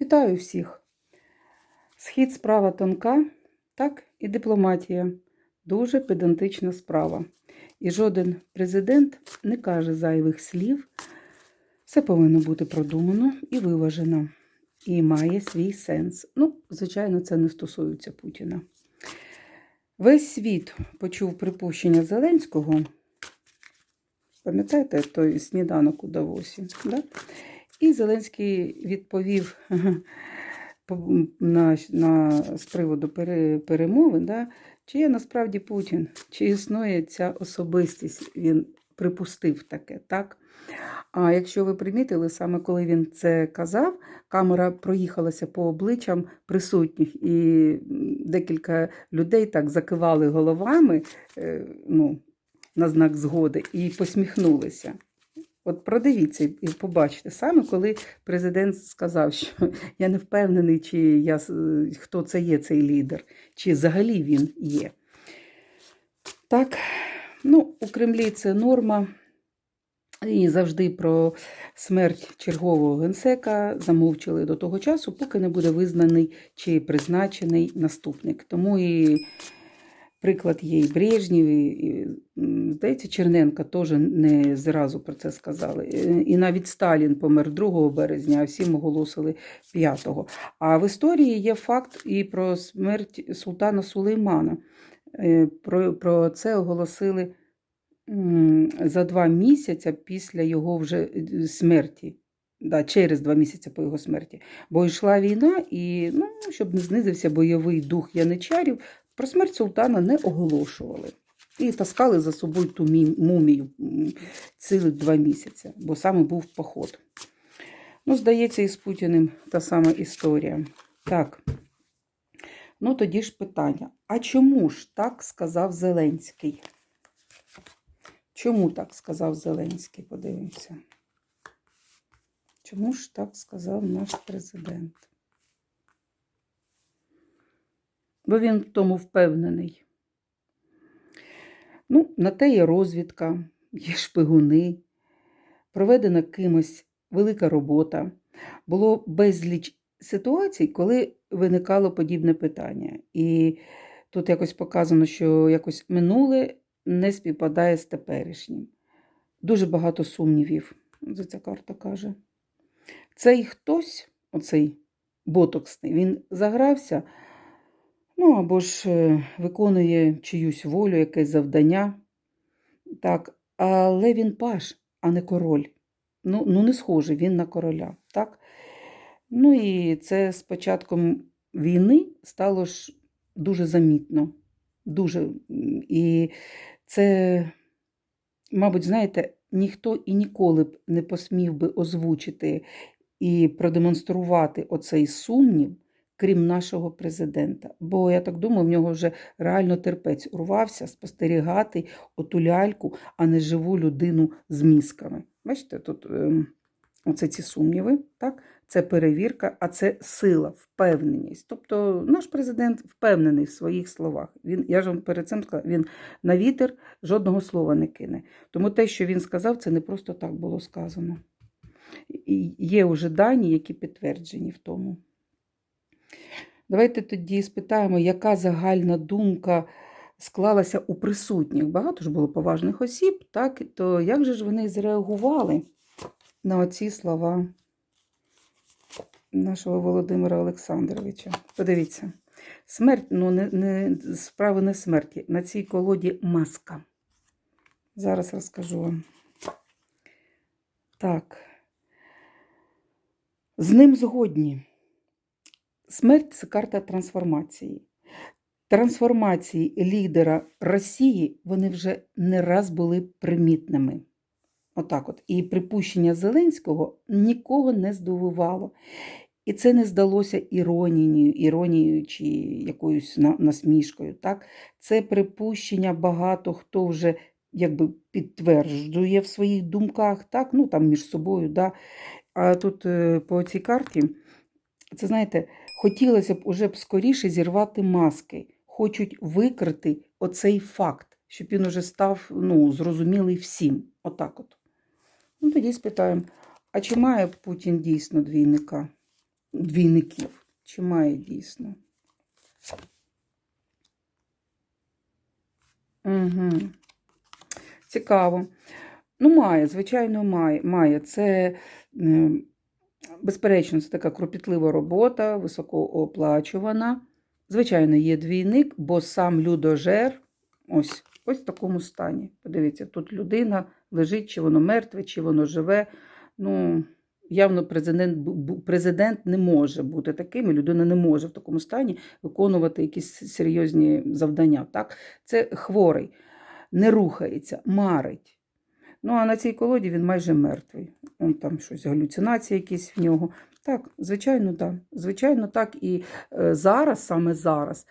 Вітаю всіх! Схід справа тонка, так і дипломатія. Дуже педантична справа. І жоден президент не каже зайвих слів. Все повинно бути продумано і виважено. І має свій сенс. Ну, звичайно, це не стосується Путіна. Весь світ почув припущення Зеленського. Пам'ятаєте той сніданок у Давосі? Да? І Зеленський відповів на, на, з приводу пере, перемовин, да, чи є насправді Путін, чи існує ця особистість. Він припустив таке, так? А якщо ви примітили, саме коли він це казав, камера проїхалася по обличчям присутніх, і декілька людей так закивали головами е, ну, на знак згоди і посміхнулися. От продивіться і побачите, саме коли президент сказав, що я не впевнений, чи я, хто це є цей лідер, чи взагалі він є. Так, ну, у Кремлі це норма. І завжди про смерть чергового генсека замовчали до того часу, поки не буде визнаний чи призначений наступник. Тому і приклад є і Брежнєв, і, здається, Черненка теж не зразу про це сказали. Е, І навіть Сталін помер 2 березня, а всім оголосили 5. А в історії є факт і про смерть султана Сулеймана. Е, Про, про це оголосили за два місяці після його вже е, смерті. Да, через два місяці по його смерті. Бо йшла війна, і ну, щоб не знизився бойовий дух яничарів, про смерть султана не оголошували. І таскали за собою ту мі- мумію м, цілих два місяці, бо саме був поход. Ну, здається, і з Путіним та сама історія. Так. Ну, тоді ж питання: а чому ж так сказав Зеленський? Чому так сказав Зеленський? Подивимося. Чому ж так сказав наш президент? Бо він в тому впевнений. Ну, на те є розвідка, є шпигуни, проведена кимось велика робота. Було безліч ситуацій, коли виникало подібне питання. І тут якось показано, що якось минуле не співпадає з теперішнім. Дуже багато сумнівів, за ця карта каже. Цей хтось, оцей ботоксний, він загрався, ну або ж е, виконує чиюсь волю, якесь завдання. Так, але він паш, а не король. Ну, ну не схожий він на короля. Так? Ну і це з початком війни стало ж дуже замітно. Дуже. І це, мабуть, знаєте, ніхто і ніколи б не посмів би озвучити і продемонструвати оцей сумнів, крім нашого президента. Бо я так думаю, в нього вже реально терпець урвався спостерігати оту ляльку, а не живу людину з мізками. Бачите, тут ем, оце ці сумніви, так? Це перевірка, а це сила, впевненість. Тобто наш президент впевнений в своїх словах. Він, я ж вам перед цим сказала, він на вітер жодного слова не кине. Тому те, що він сказав, це не просто так було сказано. І є вже дані, які підтверджені в тому. Давайте тоді спитаємо, яка загальна думка склалася у присутніх. Багато ж було поважних осіб, так? То як же ж вони зреагували на оці слова нашого Володимира Олександровича? Подивіться. Смерть, ну, не, не, справа не смерті. На цій колоді маска. Зараз розкажу вам. Так. З ним згодні. Смерть це карта трансформації. Трансформації лідера Росії вони вже не раз були примітними. Отак от. І припущення Зеленського нікого не здивувало. І це не здалося іронією, іронією чи якоюсь насмішкою. Так? Це припущення багато хто вже якби підтверджує в своїх думках, так? ну там між собою. Да? А тут е, по цій карті, це знаєте, хотілося б уже б скоріше зірвати маски. Хочуть викрити оцей факт, щоб він уже став ну, зрозумілий всім. Отак от. Ну, тоді спитаємо, а чи має Путін дійсно двійника? двійників. Чи має дійсно? Угу. Цікаво. Ну, має, звичайно, має. має. Це, е, безперечно, це така кропітлива робота, високооплачувана. Звичайно, є двійник, бо сам людожер ось, ось в такому стані. Подивіться, тут людина лежить, чи воно мертве, чи воно живе. Ну, явно президент, президент не може бути таким, і людина не може в такому стані виконувати якісь серйозні завдання. Так? Це хворий, не рухається, марить. Ну, а на цій колоді він майже мертвий. Он там щось, галюцинації якісь в нього. Так, звичайно, так. Звичайно, так. І е, зараз, саме зараз,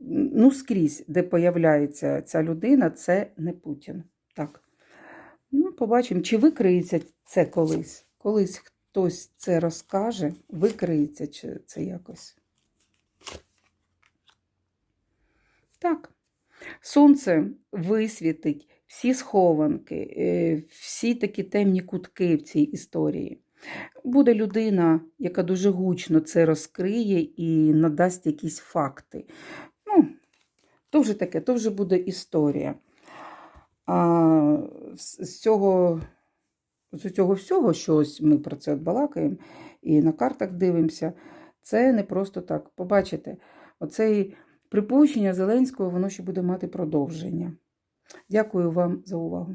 ну, скрізь, де появляється ця людина, це не Путін. Так. Ну, побачимо, чи викриється це колись. Колись хтось це розкаже, викриється чи це якось. Так. Сонце висвітить всі схованки, е, всі такі темні кутки в цій історії. Буде людина, яка дуже гучно це розкриє і надасть якісь факти. Ну, то вже таке, то вже буде історія. А з цього, з цього всього, що ось ми про це балакаємо і на картах дивимося, це не просто так. Побачите, оцей припущення Зеленського, воно ще буде мати продовження. Дякую вам за увагу.